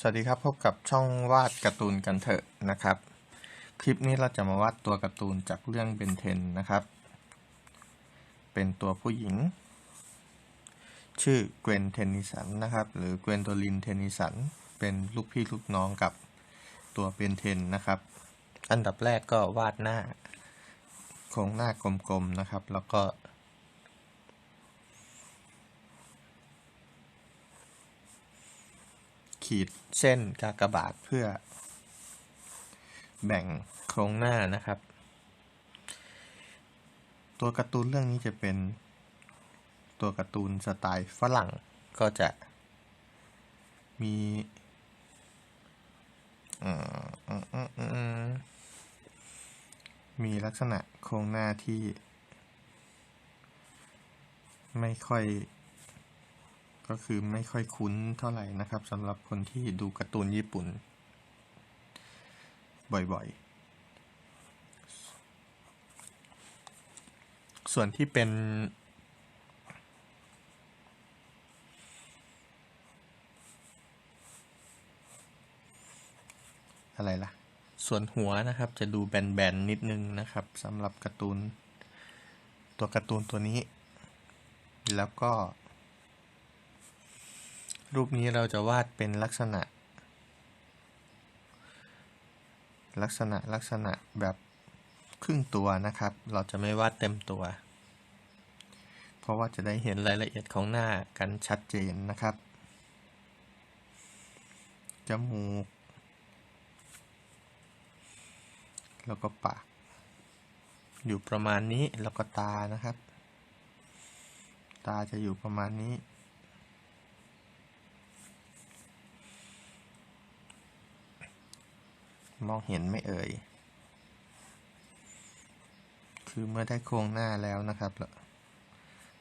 สวัสดีครับพบกับช่องวาดการ์ตูนกันเถอะนะครับ คลิปนี้เราจะมาวาดตัวการ์ตูนจากเรื่องเบนเทนนะครับ เป็นตัวผู้หญิง ชื่อเกวนเทนนิสันนะครับหรือเกวนโดลินเทนนิสันเป็นลูกพี่ลูกน้องกับตัวเบนเทนนะครับ อันดับแรกก็วาดหน้าโครงหน้ากลมๆนะครับ แล้วก็ ขีดเส้นกากบาทเพื่อ แบ่งโครงหน้านะครับ ตัวการ์ตูนเรื่องนี้จะเป็นตัวการ์ตูนสไตล์ฝรั่งก็จะมีมีลักษณะโครงหน้าที่ ไม่ค่อย ก็คือไม่ค่อยคุ้นเท่าไหร่นะครับสำหรับคนที่ดูการ์ตูนญี่ปุ่น บ่อยๆ ส่วนที่เป็น อะไรล่ะ ส่วนหัวนะครับจะดูแบนๆ นิดนึงนะครับสำหรับการ์ตูน ตัวการ์ตูนตัวนี้ แล้วก็ รูปนี้เราจะวาดเป็นลักษณะ ลักษณะลักษณะแบบครึ่งตัวนะครับ เราจะไม่วาดเต็มตัว เพราะว่าจะได้เห็นรายละเอียดของหน้ากันชัดเจนนะครับ จมูก แล้วก็ปาก อยู่ประมาณนี้แล้วก็ตานะครับ ตาจะอยู่ประมาณนี้ มองเห็นไม่เอ่ย คือเมื่อได้โครงหน้าแล้วนะครับเรา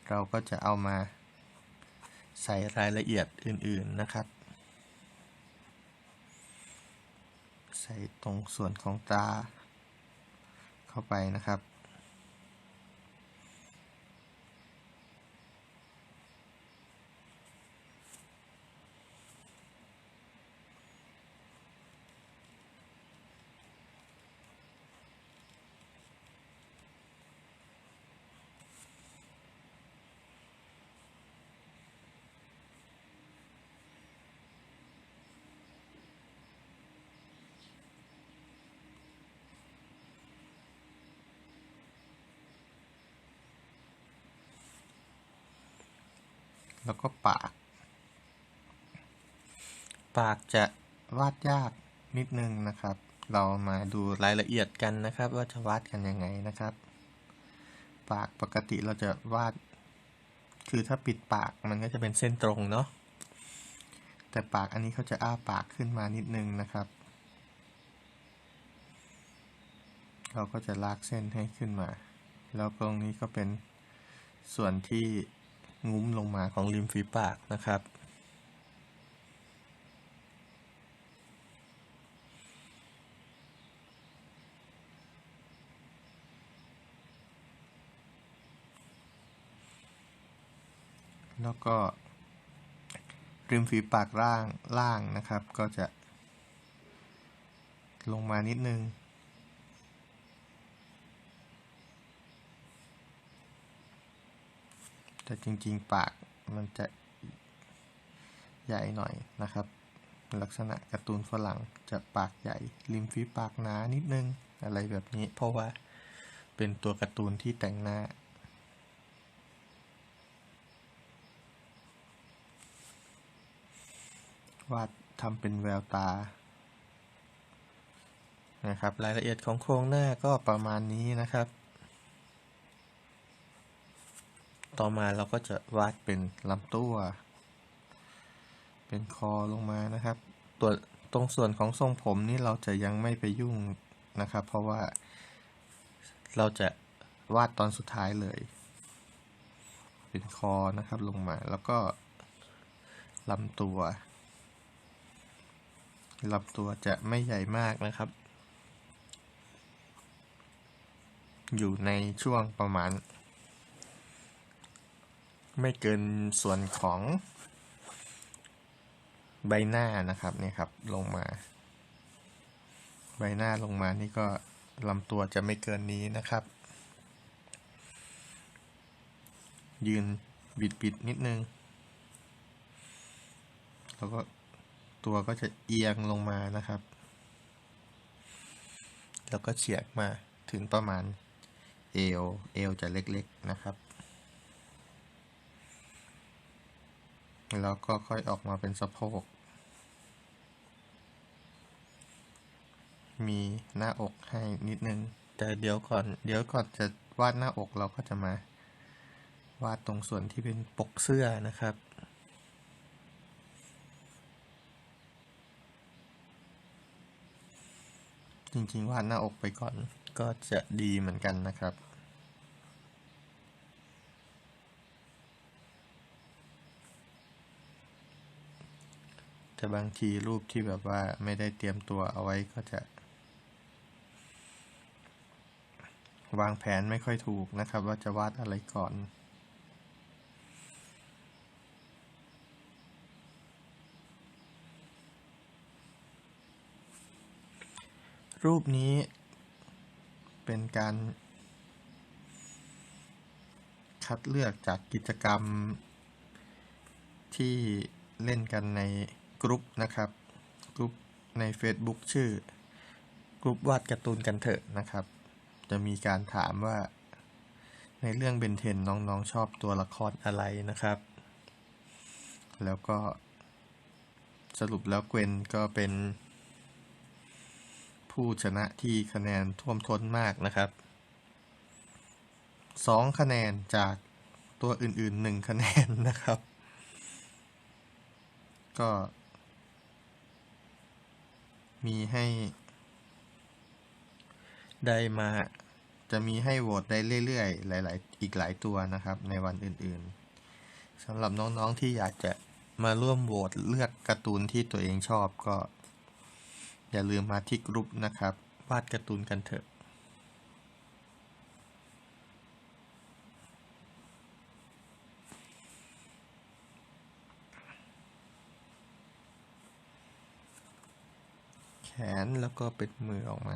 เราก็จะเอามาใส่รายละเอียดอื่นๆนะครับ ใส่ตรงส่วนของตาเข้าไปนะครับ แล้วก็ปาก ปากจะวาดยากนิดนึงนะครับ เรามาดูรายละเอียดกันนะครับ ว่าจะวาดกันยังไงนะครับ ปากปกติเราจะวาด คือถ้าปิดปากมันก็จะเป็นเส้นตรงเนาะแต่ปากอันนี้เขาจะอ้าปากขึ้นมานิดนึงนะครับ เราก็จะลากเส้นให้ขึ้นมา แล้วตรงนี้ก็เป็นส่วนที่ งุ้มลงมาของริมฝีปากนะครับ แล้วก็ ริมฝีปากล่างล่างนะครับ ก็จะลงมานิดนึง แต่จริงๆ ปากมันจะใหญ่หน่อยนะครับ ลักษณะการ์ตูนฝรั่งจะปากใหญ่ ริมฝีปากหนานิดนึงอะไรแบบนี้ เพราะว่าเป็นตัวการ์ตูนที่แต่งหน้า วาดทำเป็นแววตานะครับ รายละเอียดของโครงหน้าก็ประมาณนี้นะครับ ต่อมาเราก็จะวาดเป็นลำตัว เป็นคอลงมานะครับ ตัวตรงส่วนของทรงผมนี่เราจะยังไม่ไปยุ่งนะครับ เพราะว่า เราจะวาดตอนสุดท้ายเลย เป็นคอนะครับลงมาแล้วก็ลำตัวลำตัวจะไม่ใหญ่มากนะครับ อยู่ในช่วงประมาณ ไม่เกินส่วนของใบหน้านะครับเนี่ยครับลงมา ใบหน้าลงมานี่ก็ลำตัวจะไม่เกินนี้นะครับ ยืนบิดบิดนิดนึง แล้วก็ตัวก็จะเอียงลงมานะครับ แล้วก็เฉียดมาถึงประมาณเอว เอวจะเล็กๆนะครับ แล้วก็ค่อยออกมาเป็นสะโพก มีหน้าอกให้นิดนึง แต่เดี๋ยวก่อน เดี๋ยวก่อนจะวาดหน้าอกเราก็จะมา วาดตรงส่วนที่เป็นปกเสื้อนะครับจริงๆวาดหน้าอกไปก่อนก็จะดีเหมือนกันนะครับ แต่บางทีรูปที่แบบว่าไม่ได้เตรียมตัวเอาไว้ก็จะ วางแผนไม่ค่อยถูกนะครับ ว่าจะวาดอะไรก่อนรูปนี้เป็นการคัดเลือกจากกิจกรรมที่เล่นกันใน กรุ๊ปนะครับกรุ๊ปใน Facebook ชื่อกรุ๊ปวาดการ์ตูนกันเถอะนะครับ จะมีการถามว่า ในเรื่องเบนเทนน้องๆชอบตัวละครอะไรนะครับ แล้วก็สรุปแล้วเกวนก็เป็น ผู้ชนะที่คะแนนท่วมท้นมากนะครับสองคะแนนจากตัวอื่นๆหนึ่งคะแนนนะครับ ก็ ให้ได้มาจะมีให้โหวตได้เรื่อยๆ หลาย ๆ อีกหลายตัวนะครับ ในวันอื่นๆสำหรับน้องๆที่อยากจะมาร่วมโหวตเลือกการ์ตูนที่ตัวเองชอบก็ อย่าลืมมาที่กรุ๊ปนะครับ วาดการ์ตูนกันเถอะ นแล้วก็เป็นมือออกมา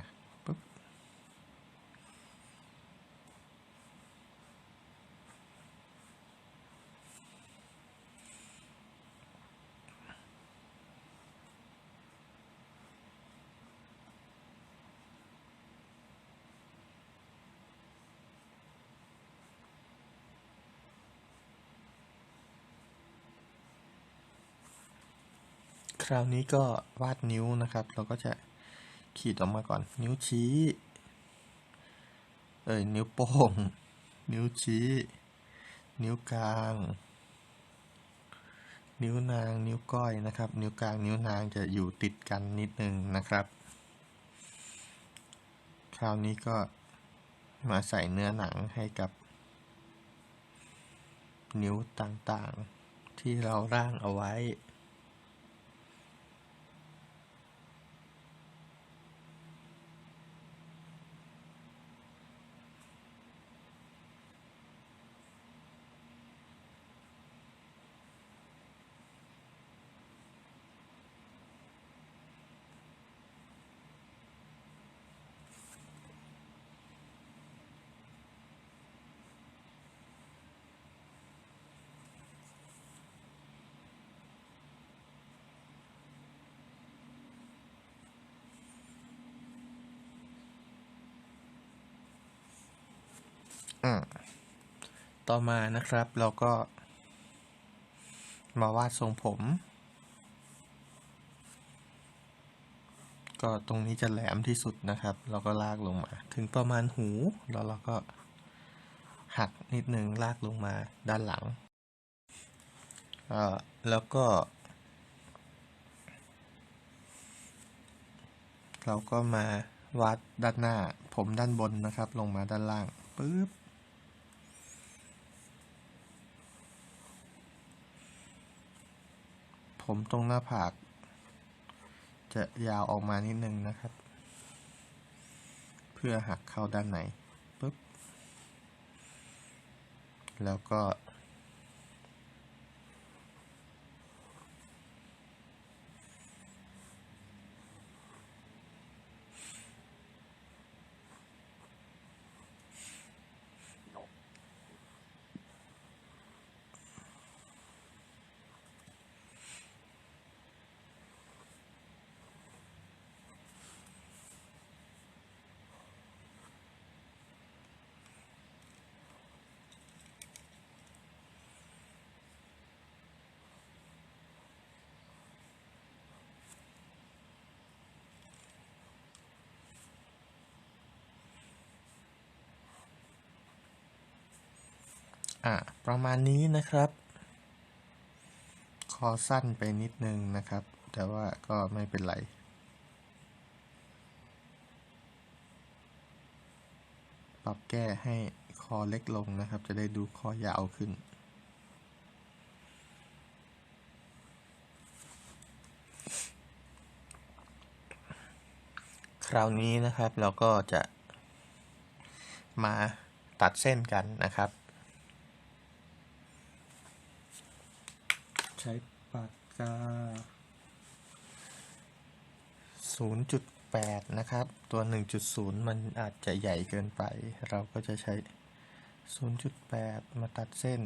คราวนี้ก็วาดนิ้วนะครับ เราก็จะขีดออกมาก่อน นิ้วชี้ เอ้ย นิ้วโป้ง นิ้วชี้ นิ้วกลาง นิ้วนาง นิ้วก้อยนะครับ นิ้วกลาง นิ้วนางจะอยู่ติดกันนิดนึงนะครับ คราวนี้ก็มาใส่เนื้อหนังให้กับ นิ้วต่างๆ ที่เราร่างเอาไว้ อ่าต่อมานะครับเราก็ มาวาดทรงผม ก็ตรงนี้จะแหลมที่สุดนะครับ เราก็ลากลงมา ถึงประมาณหู แล้วเราก็หักนิดนึงลากลงมาด้านหลังแล้วก็ เราก็มาวาดด้านหน้า ผมด้านบนนะครับ ลงมาด้านล่างปึ๊บ ผมตรงหน้าผาก จะยาวออกมานิดนึงนะครับ เพื่อหักเข้าด้านไหนปุ๊บ แล้วก็ อะประมาณนี้นะครับ คอสั้นไปนิดนึงนะครับ แต่ว่าก็ไม่เป็นไรปรับแก้ให้คอเล็กลงนะครับ จะได้ดูคอยาวขึ้นคราวนี้นะครับเราก็จะมาตัดเส้นกันนะครับ ใช้ปากกา 0.8 นะครับ ตัว 1.0 มันอาจจะใหญ่เกินไป เราก็จะใช้ 0.8 มาตัดเส้น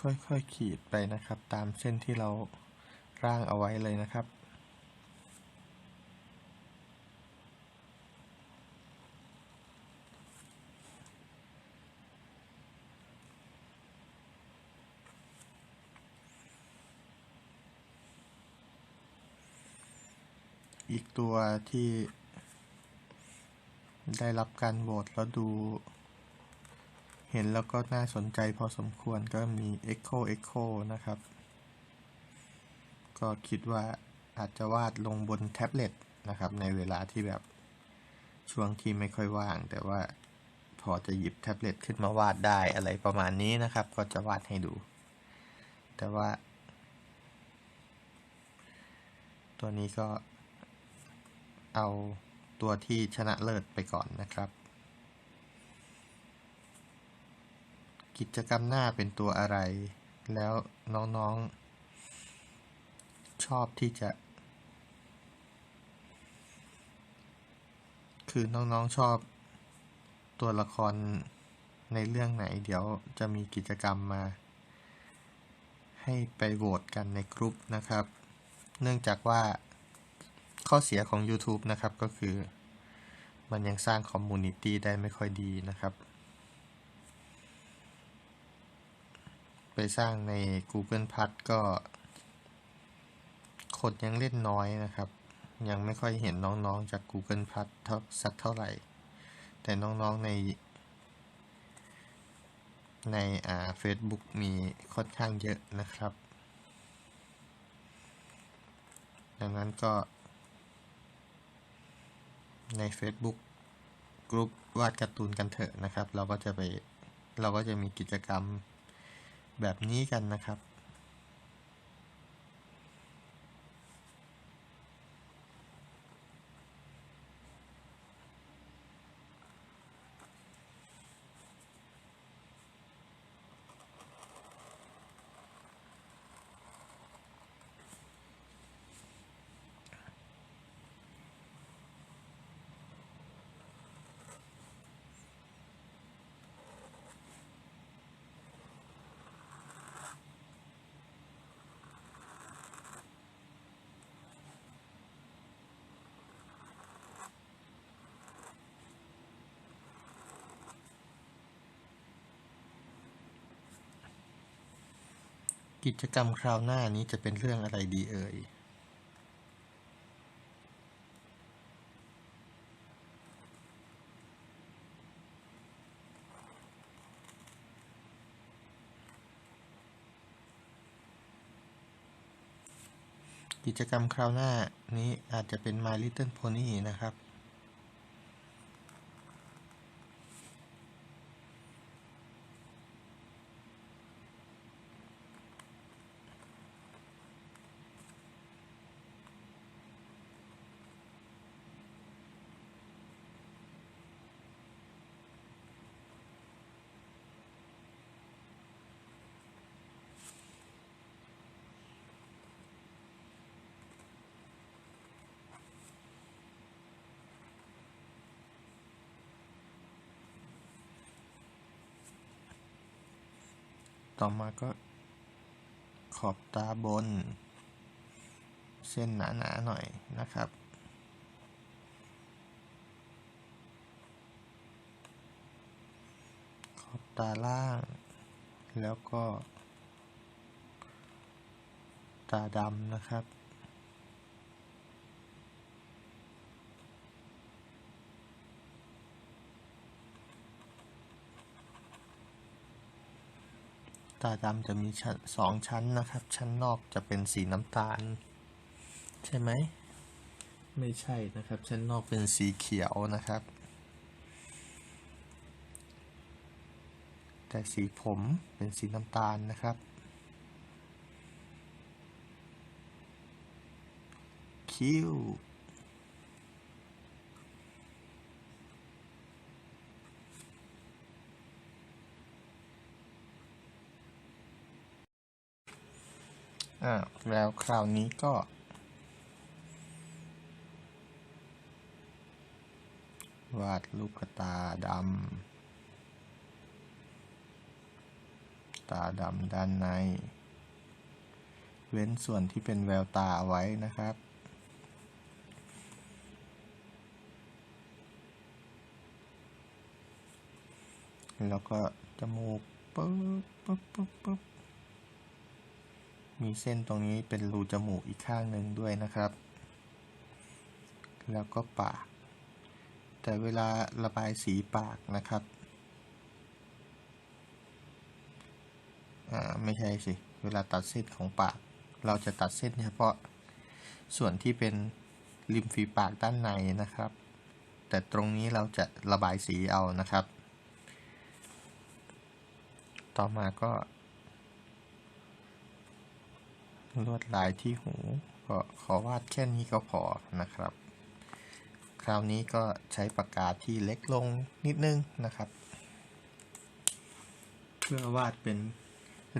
ค่อยๆขีดไปนะครับ ตามเส้นที่เราร่างเอาไว้เลยนะครับ อีก ตัวที่ได้รับการโหวตแล้วดู เห็นแล้วก็น่าสนใจพอสมควรก็มี Echo Echo นะครับ ก็คิดว่าอาจจะวาดลงบนแท็บเล็ตนะครับ ในเวลาที่แบบช่วงที่ไม่ค่อยว่าง แต่ว่าพอจะหยิบแท็บเล็ตขึ้นมาวาดได้อะไรประมาณนี้นะครับ ก็จะวาดให้ดู แต่ว่า ตัวนี้ก็ เอาตัวที่ชนะเลิศไปก่อนนะครับ กิจกรรมหน้าเป็นตัวอะไร แล้วน้องๆ ชอบที่จะ คือน้องๆชอบตัวละครในเรื่องไหน เดี๋ยวจะมีกิจกรรมมา ให้ไปโหวตกันในกลุ่มนะครับ เนื่องจากว่า ข้อเสียของ YouTube นะครับก็คือ มันยังสร้างคอมมูนิตี้ได้ไม่ค่อยดีนะครับ ไปสร้างใน Google พัดก็คนยังเล่นน้อยนะครับ ยังไม่ค่อยเห็นน้องๆจาก Google พัดเท่าสักเท่าไหร่ แต่น้องๆในในอ่า Facebook มีค่อนข้างเยอะนะครับ ดังนั้นก็ ใน Facebook กลุ่มวาดการ์ตูนกันเถอะนะครับ เราก็จะไปเราก็จะมีกิจกรรมแบบนี้กันนะครับ กิจกรรมคราวหน้านี้จะเป็นเรื่องอะไรดีเอ่ยกิจกรรมคราวหน้านี้อาจจะเป็น My Little Pony นะครับ ต่อมาก็ขอบตาบน เส้นหนาๆหน่อยนะครับ ขอบตาล่าง แล้วก็ ตาดำนะครับาดำจะมีชั้นสองชั้นนะครับ ชั้นนอกจะเป็นสีน้ำตาล ใช่ไหม ไม่ใช่นะครับ ชั้นนอกเป็นสีเขียวนะครับ แต่สีผมเป็นสีน้ำตาลนะครับ คิ้ว อ่าแล้วคราวนี้ก็ วาดลูกตาดำตาดำด้านใน เว้นส่วนที่เป็นแววตาเอาไว้นะครับแล้วก็จมูกปึ๊บปึ๊บปึ๊บปึ๊บ มีเส้นตรงนี้เป็นรูจมูกอีกข้างหนึ่งด้วยนะครับ แล้วก็ปาก แต่เวลาระบายสีปากนะครับไม่ใช่สิ เวลาตัดเส้นของปาก เราจะตัดเส้นเฉพาะส่วนที่เป็นริมฝีปากด้านในนะครับ แต่ตรงนี้เราจะระบายสีเอานะครับ ต่อมาก็ ลวดลายที่หูก็ขอวาดแค่นี้ก็พอนะครับ คราวนี้ก็ใช้ปากกาที่เล็กลงนิดนึงนะครับ เพื่อวาดเป็น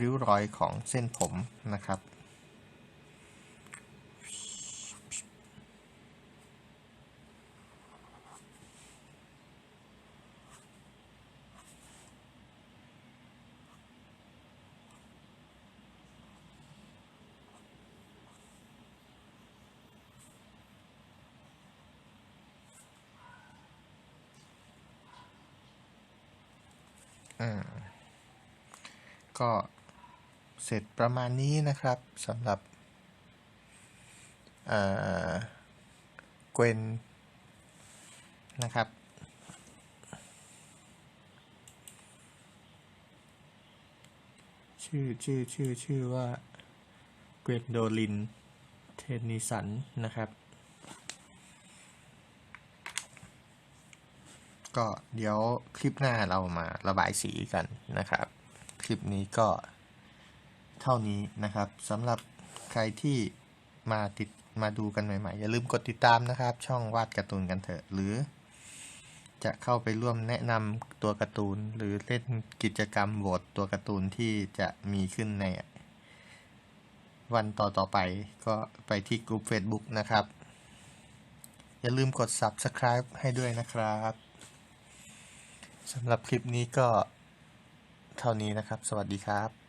ริ้วรอยของเส้นผมนะครับ อืมก็เสร็จประมาณนี้นะครับสำหรับอ่าเกวนนะครับ ชื่อชื่อชื่อชื่อว่าเกวนโดลิน เทนนิสันนะครับ ก็เดี๋ยวคลิปหน้าเรามาระบายสีกันนะครับ คลิปนี้ก็เท่านี้นะครับสำหรับใครที่มาติดมาดูกันใหม่ๆ อย่าลืมกดติดตามนะครับ ช่องวาดการ์ตูนกันเถอะ หรือ จะเข้าไปร่วมแนะนำตัวการ์ตูน หรือเล่นกิจกรรมโหวตตัวการ์ตูนที่จะมีขึ้นในวันต่อๆไปก็ไปที่กลุ่ม Facebook นะครับ อย่าลืมกด Subscribe ให้ด้วยนะครับ สำหรับคลิปนี้ก็เท่านี้นะครับ สวัสดีครับ